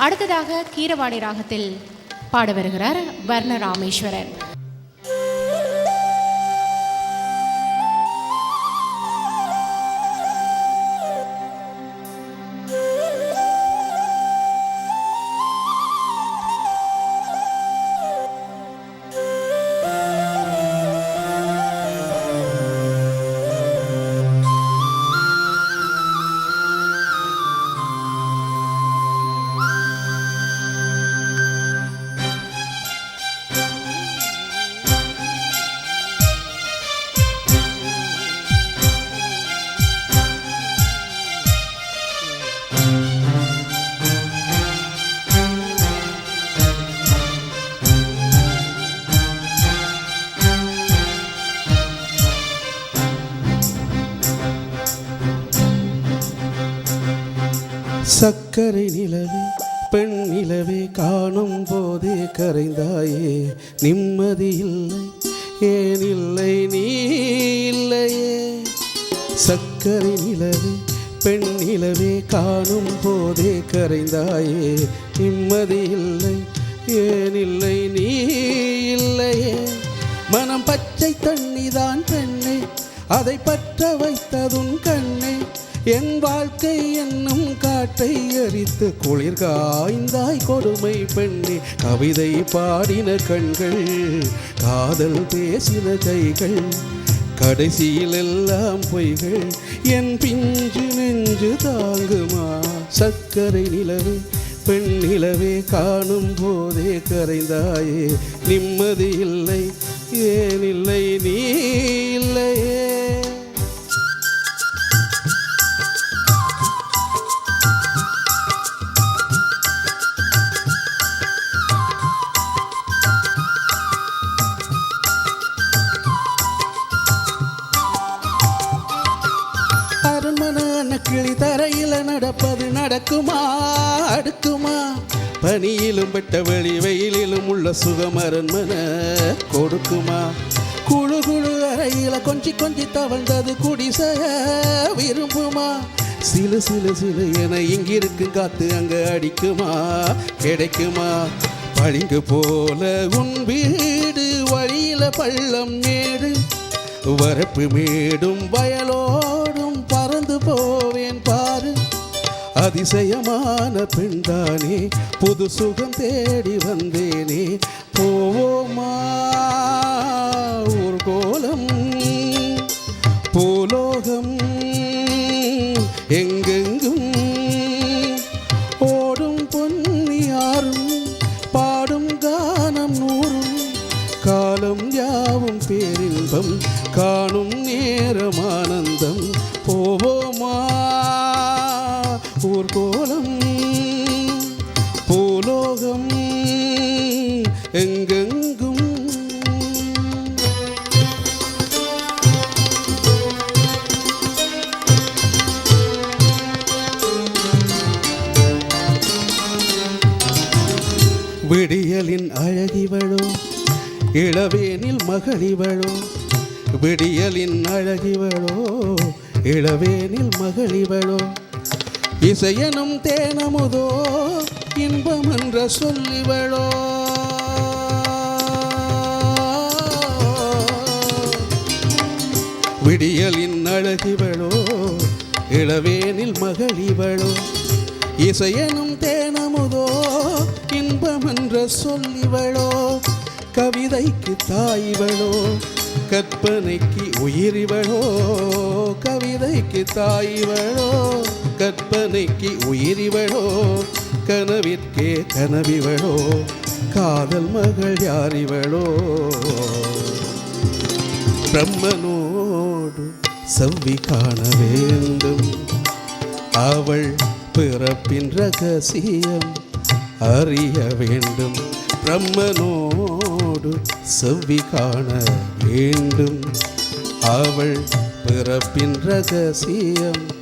அடுத்ததாக கீரவாணி ராகத்தில் பாட வருகிறார் வர்ண சக்கரை நிலவே பெண் நிலவே காணும் போதே கரைந்தாயே. நிம்மதி இல்லை ஏன் இல்லை நீ இல்லையே. சக்கரை நிலவே பெண் நிலவே காணும் போதே கரைந்தாயே. நிம்மதி இல்லை ஏன் இல்லை நீ இல்லையே. மனம் பச்சை தண்ணிதான் பெண்ணே. அதை பற்ற வைத்ததுன் கண்ணே. என் வாழ்க்கை என்னும் காட்டை எரித்து குளிர் காய்ந்தாய் கொடுமை பெண்ணே. கவிதை பாடின கண்கள் காதல் பேசின கைகள் கடைசியில் எல்லாம் பொய்கள். என் பிஞ்சு நெஞ்சு தாங்குமா? சர்க்கரை நிலவே பெண் நிலவே காணும் போதே கரைந்தாயே. நிம்மதி இல்லை ஏனில்லை நீ? கொடுக்குமா? குழு குழு அறையில கொஞ்சி கொஞ்சி தவழ்ந்தது குடிசைய விரும்புமா? சிலு சிலு சிலு என இங்கிருக்கு காத்து அங்க அடிக்குமா? கிடைக்குமா? பளிங்கு போல உன் வீடு வழியில பள்ளம் மேடு. வரப்பு மேடும் வயலோடும் பறந்து போவேன் பா அதிசயமான பெண்தானே புது சுகம் தேடி வந்தேனே. போவோமா? சோகம் எங்கெங்கும் விடியலின் அழகிவளோ இளவேனில் மகளிவளோ விடியலின் அழகிவளோ இளவேனில் மகளிவளோ இசையனும் தேனமுதோ இன்பம் என்ற சொல்லிவளோ. விடியலின் அழகிவளோ இளவேனில் மகளிவளோ. இசையனும் தேனமுதோ இன்பம் என்ற சொல்லிவளோ. கவிதைக்கு தாய்வளோ கற்பனைக்கு உயிரிவளோ. கவிதைக்கு தாய்வளோ. கற்பனைக்கு உயிரிவளோ? கனவிற்கே கனவிவளோ? காதல் மகள் யாரிவளோ? பிரம்மனோடு செவ்வி காண வேண்டும். அவள் பிறப்பின் ரகசியம் அறிய வேண்டும். பிரம்மனோடு செவ்வி காண வேண்டும். அவள் பிறப்பின் ரகசியம்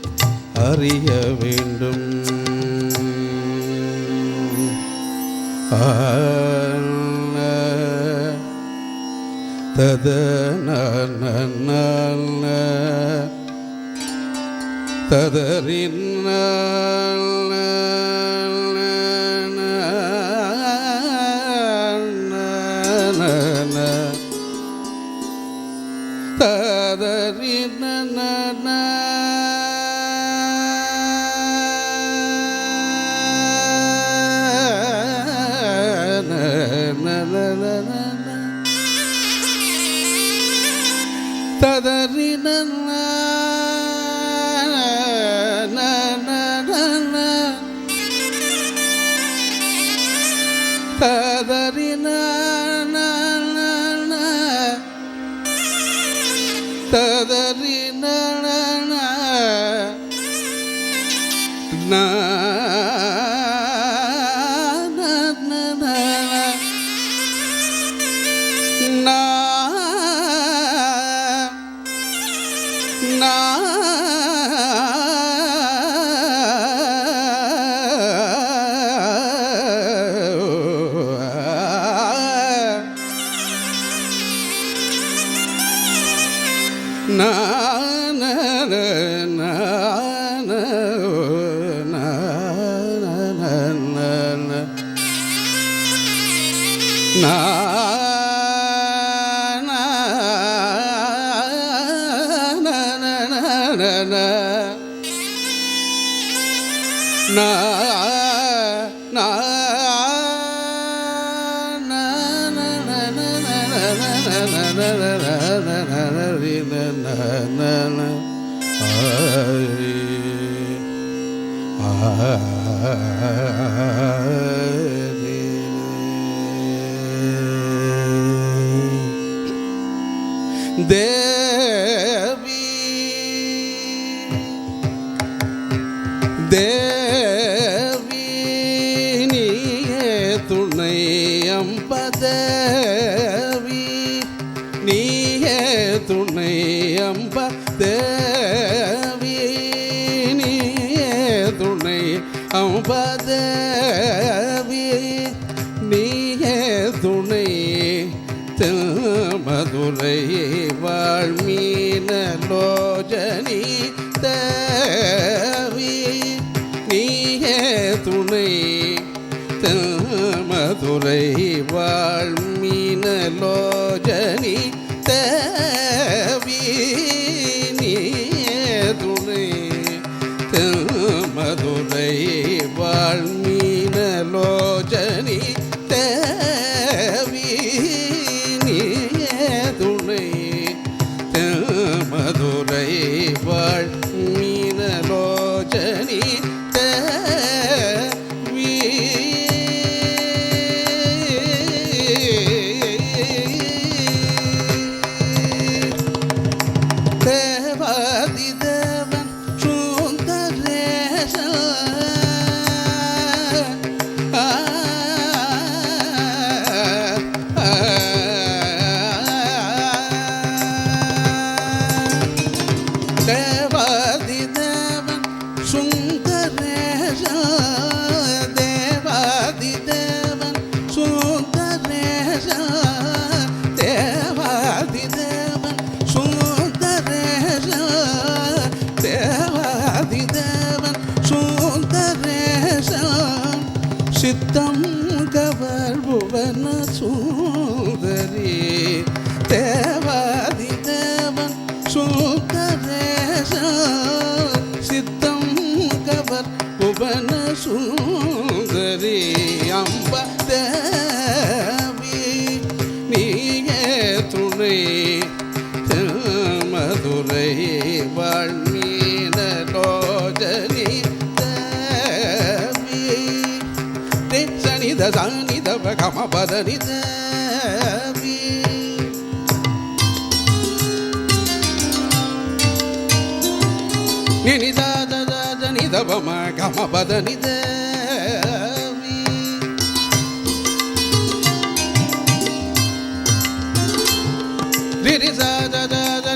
അറിയ വേണ്ടും. തദറിന്ന തദറിന്ന ததறி நன na ദേവി ദേവി നീ തുണയം പദേ மதுரை வாழ்மீனலோஜனி தேவி. ராகவர் புவன சுந்தரி அம்ப தேவி நீய துணை மதுரை வாழ்மீன லோஜனி தேவி. சனித சனித கமபதனி தேவி. நினித నిదమ గమపద నిదే రిరి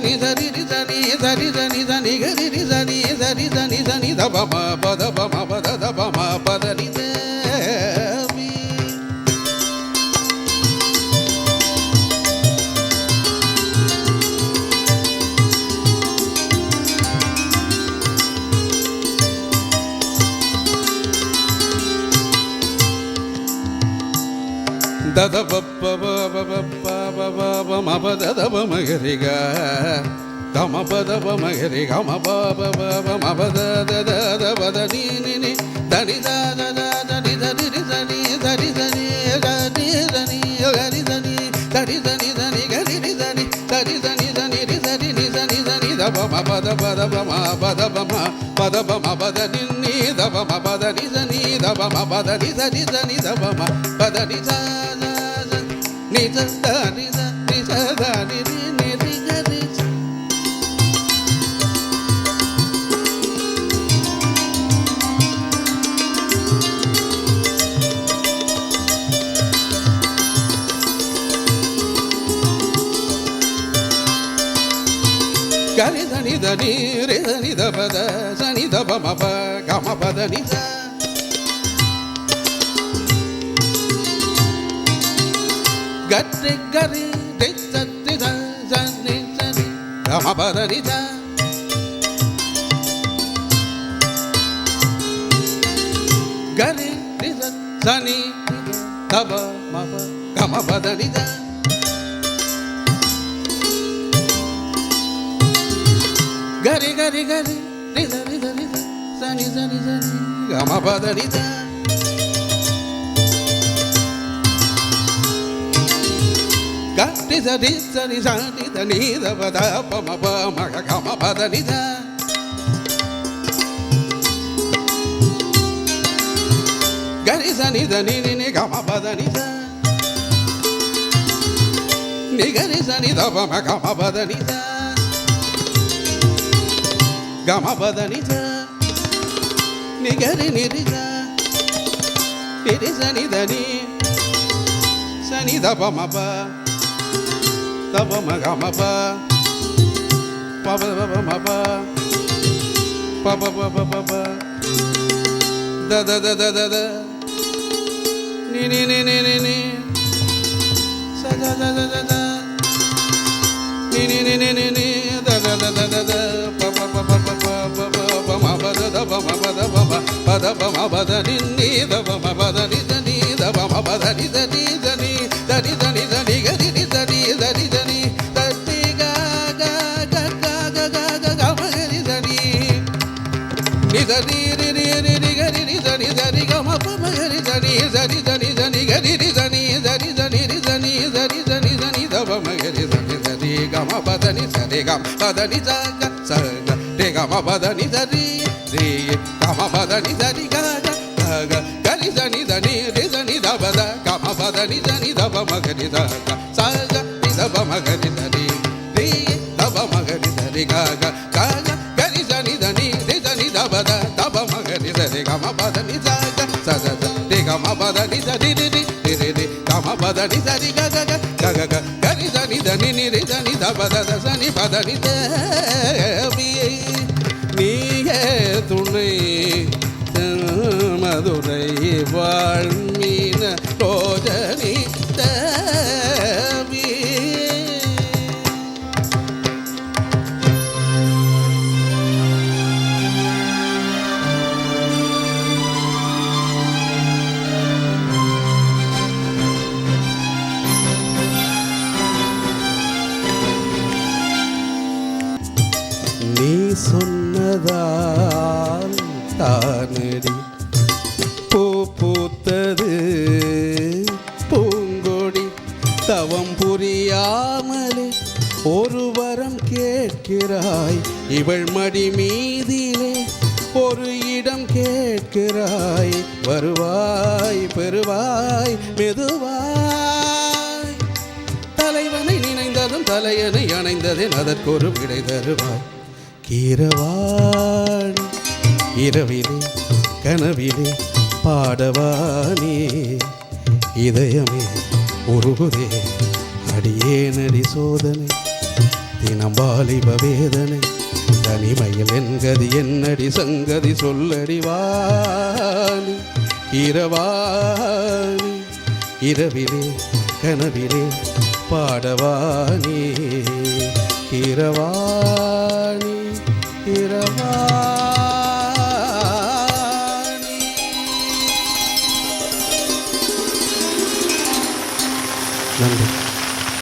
ని ధరి ధని ధరి ధని ధని గరి ధని ధరి ధని ధని దమ పద బమ ததபப்பமபதபமகரிக தமபதபமகரி கமபாபபமபததபத நீனி தனி தனி தனி தனி தனி தனி தனி தனி கரி தனி தனி தனி தனி கரி தனி தனி தனி தனி ரி தனி தனி தனி தபமபதபதபமபதபம பதபமபத நின் பம பத நித நித நித பம பத நித நித த நித நித த நிதி நிதி நிதி கனித நித நீ ரித நித பத சனித பம ப கம பத நித గరి గరి రమబరరిద గరి సని తబ మబ గమబదరిద గరి గరి గరి రిద రిద రిద సని సని సని గమబదరిదా నిజ నిజ నిజ నిజ నీద పద పమ పమ గమ పద నిజ గరి స నిజ ని గమ పద నిజ నిగరి స నిద పమ గమ పద నిజ గమ పద నిజ నిగరి నిరిజ నిరి స నిద ని స నిద పమ ప தப மகமப பப மப பப பப பப த த த த த ni ni ni ni ni ni sa da da da da da ni ni ni ni ni ni da da da da da da pa pa pa pa pa pa pa pa pa ma ba da da ba ma ba da ba ba ba da ba ma ba da ni ni da ba ma ba da ni da ni da ba ma ba da ni da గమ పదని జగ సగ రే గమ పదని దరి రే గమ పదని దరి గగ గగ గని జని காதலி தேவியை நீயே துணை மதுரை வாழ் கேட்கிறாய் இவள் மடி மீதிலே ஒரு இடம் கேட்கிறாய். வருவாய் பெறுவாய் மெதுவாய். தலைவனை நினைந்ததும் தலையனை அணைந்ததேன் அதற்கொரு விடை தருவாய். கீரவாள் இரவிலே கனவிலே பாடவானே. இதயமே உருகுதே அடியே நடி சோதனை. தினம் பாலிப வேதனை. தனிமையில் என்கதி என்னடி சங்கதி சொல்லடி வாணி. இரவாணி. இரவிலே கனவிலே பாடவானி இரவாணி இரவா